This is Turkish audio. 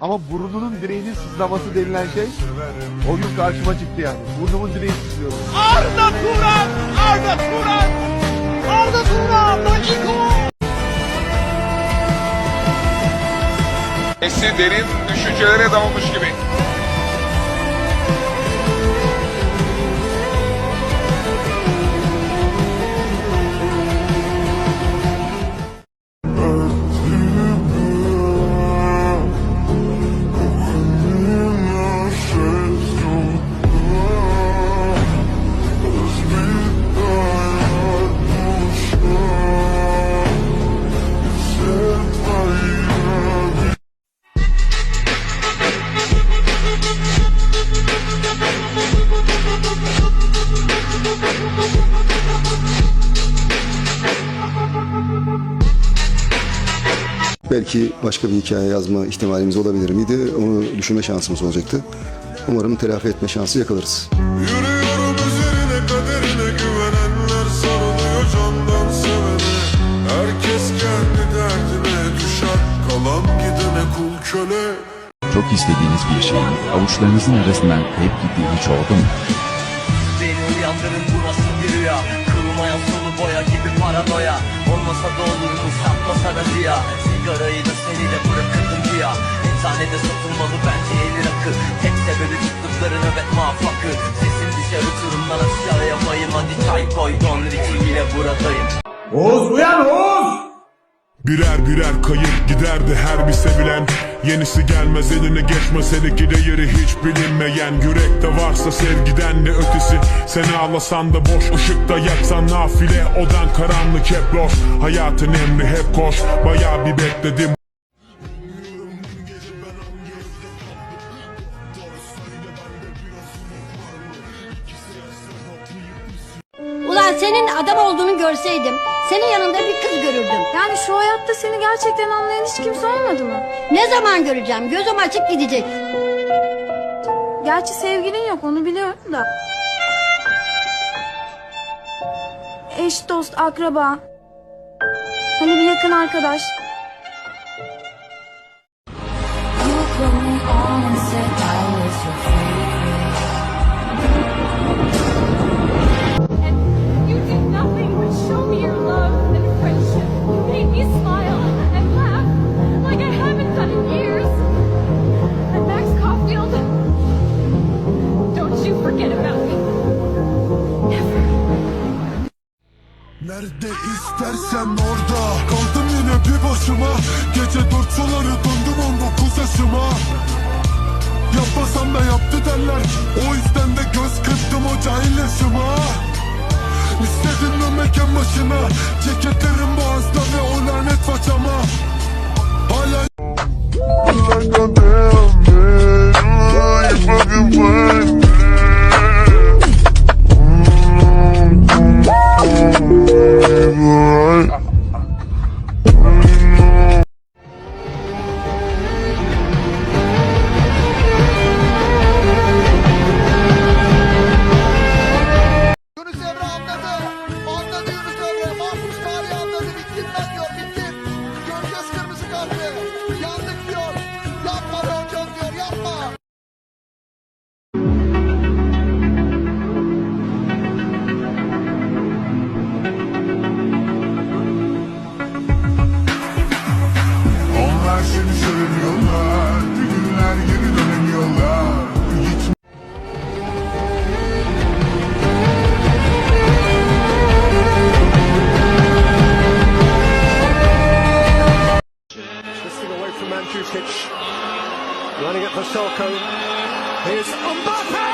Ama burnunun direğinin sızlaması denilen şey o gün karşıma çıktı yani. Burnumun direği sızlıyordu. Arda Turan! Arda Turan! Arda Turan! Dakiko! Messi derin düşüncelere dalmış gibi. Belki başka bir hikaye yazma ihtimalimiz olabilir miydi? Onu düşünme şansımız olacaktı. Umarım telafi etme şansı yakalarız. Yürüyorum üzerine kaderine güvenenler sarılıyor candan sevene Herkes kendi derdine düşer kalan gidene kul köle Çok istediğiniz bir şeyin avuçlarınızın arasından kayıp gittiği hiç oldu mu? Beni uyandırın burası rüya Kırılmayan sulu boya gibi paranoya. Olmasa da olur mu? Satmasa da ziya. Sigarayı da seni de bırakırdım güya. Eczanede satılmalı bence eli rakı Tek sebebi tuttukları nöbet muvaffakı Sesim dışarı turumdan aşağıya bayım. Hadi çay koy don ritim ile buradayım Birer birer kayıp giderdi her bir sevilen. Yenisi gelmez eline geçmez hele de yeri hiç bilinmeyen. Yürekte varsa sevgiden ne ötesi? Seni ağlasan da boş ışıkta yaksan nafile. Odan karanlık hep loş Hayatın emri hep koş. Baya bir bekledim. Ulan senin adam olduğunu görseydim senin yanında bir kız görürdüm. Yani şu hayatta seni gerçekten anlayan hiç kimse olmadı mı? Ne zaman göreceğim? Gözüm açık gidecek. Gerçi sevgilin yok onu biliyorum da. Eş, dost, akraba. Hani bir yakın arkadaş. Nerede istersen orada. Kaldım yine bir başıma. Gece dört suları döndüm on dokuz yaşıma. Yapmasam da yaptı derler. O yüzden de göz kırptım o cahil yaşıma. İstedin dönmek en başına. Ceketlerim boğazda ve o lanet façama. Hala away from Mandzukic. Running at Vasoko. Here's Mbappe!